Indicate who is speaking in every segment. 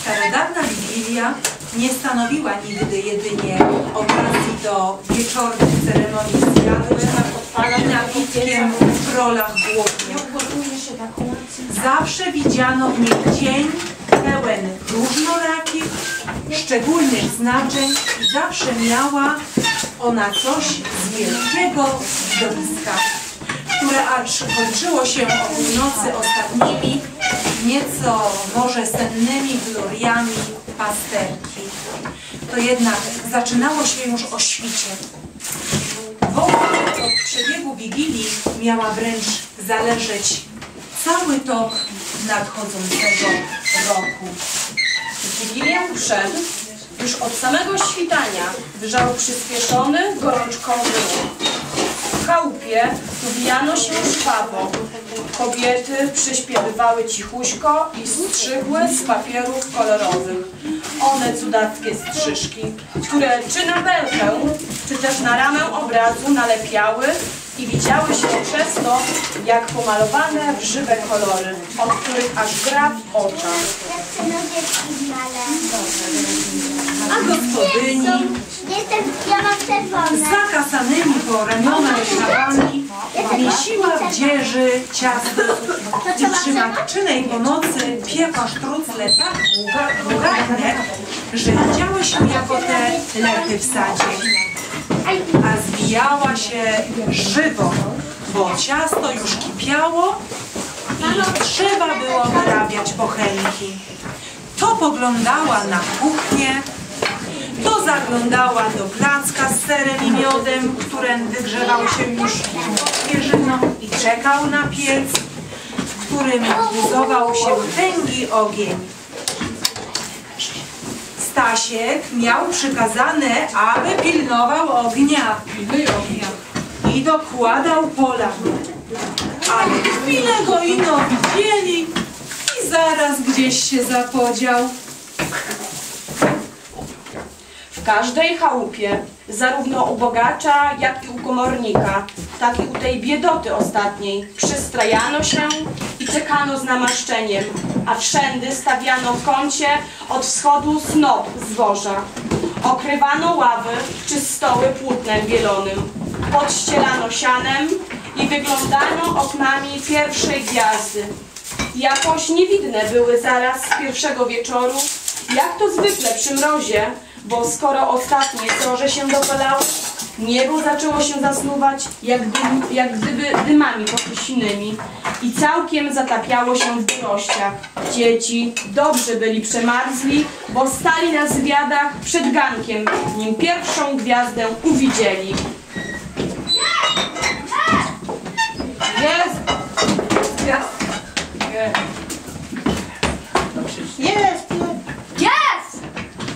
Speaker 1: Starodawna Wigilia nie stanowiła nigdy jedynie okazji do wieczornych ceremonii zjadłych i w rolach głównych. Zawsze widziano w niej dzień pełen różnorakich, szczególnych znaczeń i zawsze miała ona coś z wielkiego widowiska, które acz kończyło się o północy ostatnimi, nieco może sennymi gloriami pasterki. To jednak zaczynało się już o świcie. Woła od przebiegu Wigilii miała wręcz zależeć cały tok nadchodzącego roku.
Speaker 2: Wigilię wszedł, już od samego świtania wyżał przyspieszony, gorączkowy chałupie uwijano się żwawo. Kobiety przyśpiewywały cichuśko i strzygły z papierów kolorowych. One cudackie strzyżki, które czy na belkę, czy też na ramę obrazu nalepiały i widziały się przez to jak pomalowane w żywe kolory, od których aż gra w oczach.
Speaker 1: A gospodyni
Speaker 3: Jestem, ja mam czerwone.
Speaker 1: z zakasanymi po ramionach szawami wiesiła w dzieży ciasto i przy matczynej pomocy piekła sztrucle tak długa- długatne, że widziały się jako te lepy w sadzie. A zwijała się żywo, bo ciasto już kipiało i trzeba było wyrabiać bochenki. To poglądała na kuchnię, to zaglądała do placka z serem i miodem, którędy grzewał się już świeżyną i czekał na piec, w którym buzował się tęgi ogień. Stasiek miał przykazane, aby pilnował ognia i dokładał pola. Ale chwilę go ino widzieli i zaraz gdzieś się zapodział.
Speaker 2: W każdej chałupie, zarówno u bogacza, jak i u komornika, tak i u tej biedoty ostatniej, przystrajano się i czekano z namaszczeniem, a wszędy stawiano w kącie od wschodu snop zboża. Okrywano ławy czy stoły płótnem bielonym, podścielano sianem i wyglądano oknami pierwszej gwiazdy. Jakoś niewidne były zaraz z pierwszego wieczoru, jak to zwykle przy mrozie, bo skoro ostatnie sroże się dopalały, niebo zaczęło się zasnuwać, jak, dym, jak gdyby dymami pokusinymi i całkiem zatapiało się w dorościach. Dzieci dobrze byli przemarzli, bo stali na zwiadach przed gankiem, nim pierwszą gwiazdę uwidzieli.
Speaker 4: Jest! Jest!
Speaker 3: Jest!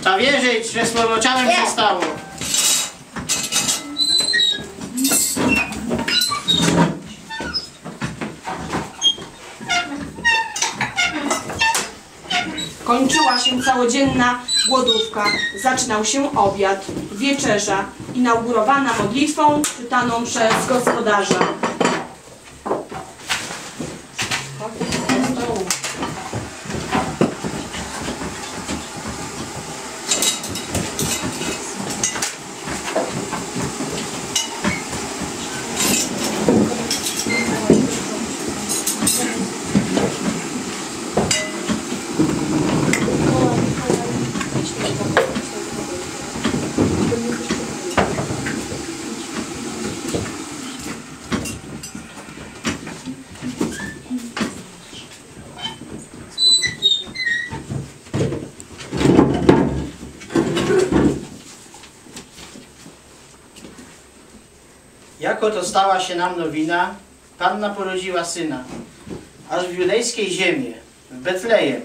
Speaker 4: Trzeba wierzyć, że słowociałem się stało.
Speaker 2: Kończyła się całodzienna głodówka, zaczynał się obiad, wieczerza, inaugurowana modlitwą czytaną przez gospodarza.
Speaker 4: Jako to stała się nam nowina, Panna porodziła syna. Aż w judejskiej ziemi, w Betlejem,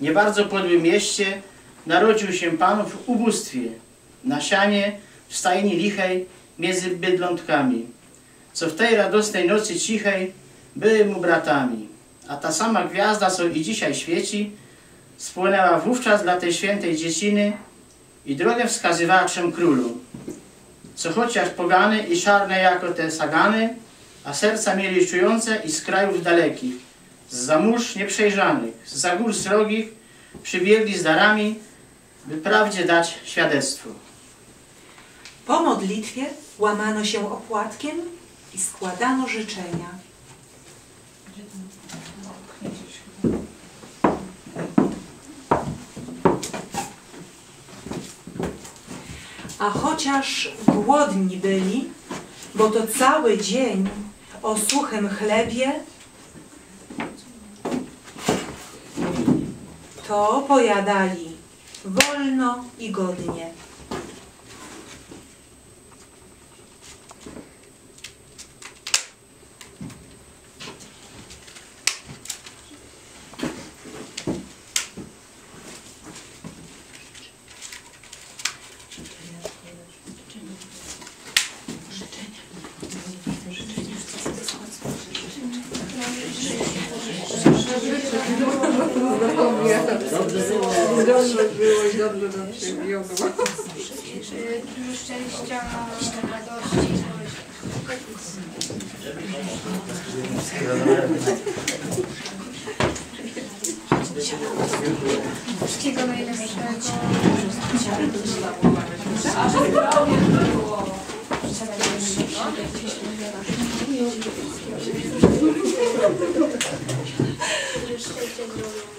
Speaker 4: nie bardzo podłym mieście, narodził się Pan w ubóstwie, na sianie, w stajni lichej, między bydlątkami, co w tej radosnej nocy cichej były mu bratami. A ta sama gwiazda, co i dzisiaj świeci, spłynęła wówczas dla tej świętej dzieciny i drogę wskazywała trzem królu co chociaż pogany i czarne jako te sagany, a serca mieli czujące i z krajów dalekich, z mórz nieprzejrzanych, z gór srogich przybiegli z darami, by prawdzie dać świadectwo.
Speaker 1: Po modlitwie łamano się opłatkiem i składano życzenia. A chociaż głodni byli, bo to cały dzień o suchym chlebie, to pojadali wolno i godnie.
Speaker 5: Dobrze było i dobrze nam się wiodło.
Speaker 3: Szczęścia, radości. Wszystkiego najlepszego.
Speaker 1: W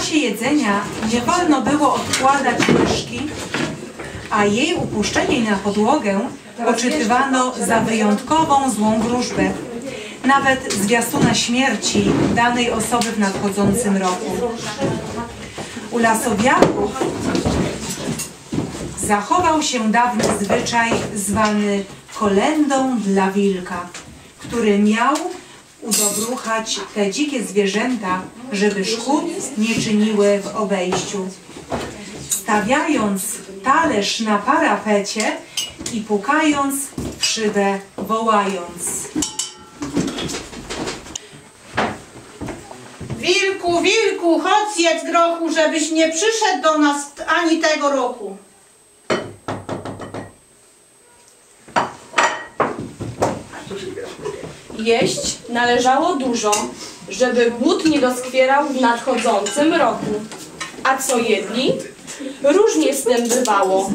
Speaker 1: czasie jedzenia nie wolno było odkładać łyżki, a jej upuszczenie na podłogę poczytywano za wyjątkową złą wróżbę, nawet zwiastuna śmierci danej osoby w nadchodzącym roku. U lasowiaków zachował się dawny zwyczaj zwany kolendą dla wilka, który miał udobruchać te dzikie zwierzęta, żeby szkód nie czyniły w obejściu. Stawiając talerz na parapecie i pukając w szybę wołając.
Speaker 6: Wilku, wilku, chodź jedz grochu, żebyś nie przyszedł do nas ani tego roku.
Speaker 2: Jeść należało dużo, żeby głód nie doskwierał w nadchodzącym roku. A co jedli? Różnie z tym bywało,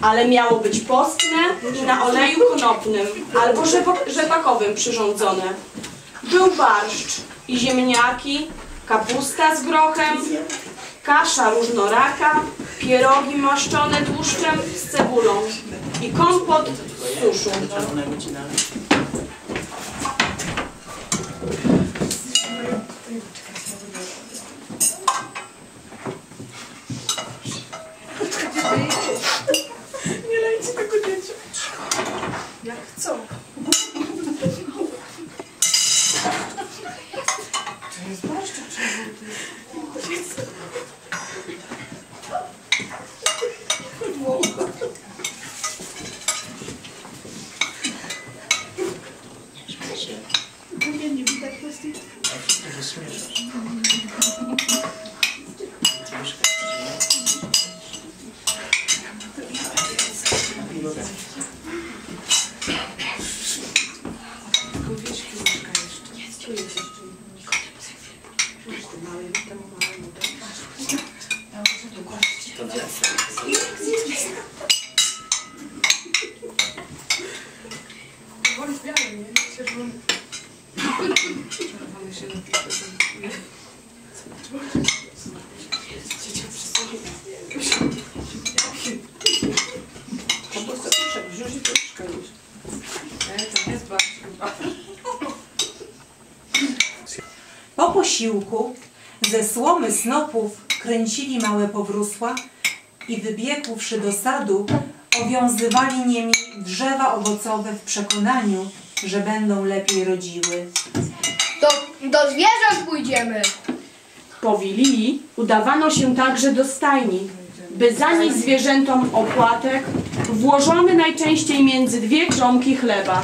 Speaker 2: ale miało być postne i na oleju konopnym albo rzepakowym przyrządzone. Był barszcz i ziemniaki, kapusta z grochem, kasza różnoraka, pierogi maszczone tłuszczem z cebulą i kompot z suszu.
Speaker 4: Czerwone wycinane.
Speaker 5: Kapusta tuszek, wziąć i troszkę już. E, to jest barszcz chyba.
Speaker 1: Po posiłku ze słomy snopów kręcili małe powrósła i wybiegłszy do sadu, owiązywali nimi drzewa owocowe w przekonaniu, że będą lepiej rodziły.
Speaker 3: Do, do zwierząt pójdziemy.
Speaker 2: Po Wilii udawano się także do stajni, by zanieść zwierzętom opłatek włożony najczęściej między dwie kromki chleba.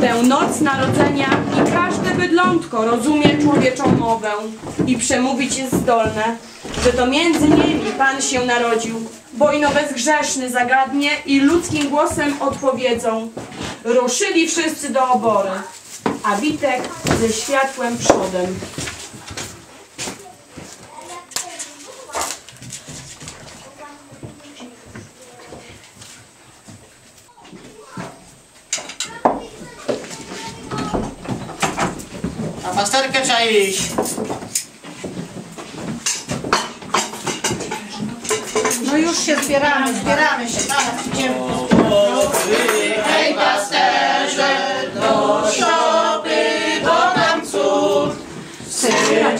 Speaker 2: Tę noc narodzenia i każde bydlątko rozumie człowieczą mowę i przemówić jest zdolne, że to między nimi Pan się narodził, bo ino bezgrzeszny zagadnie i ludzkim głosem odpowiedzą. Ruszyli wszyscy do obory, a Witek ze światłem przodem.
Speaker 4: Pasterkę trzeba iść.
Speaker 6: No już się zbieramy, zbieramy się. Dobra, idziemy.
Speaker 4: Hej pasterze, do szopy, bo tam cud. Syn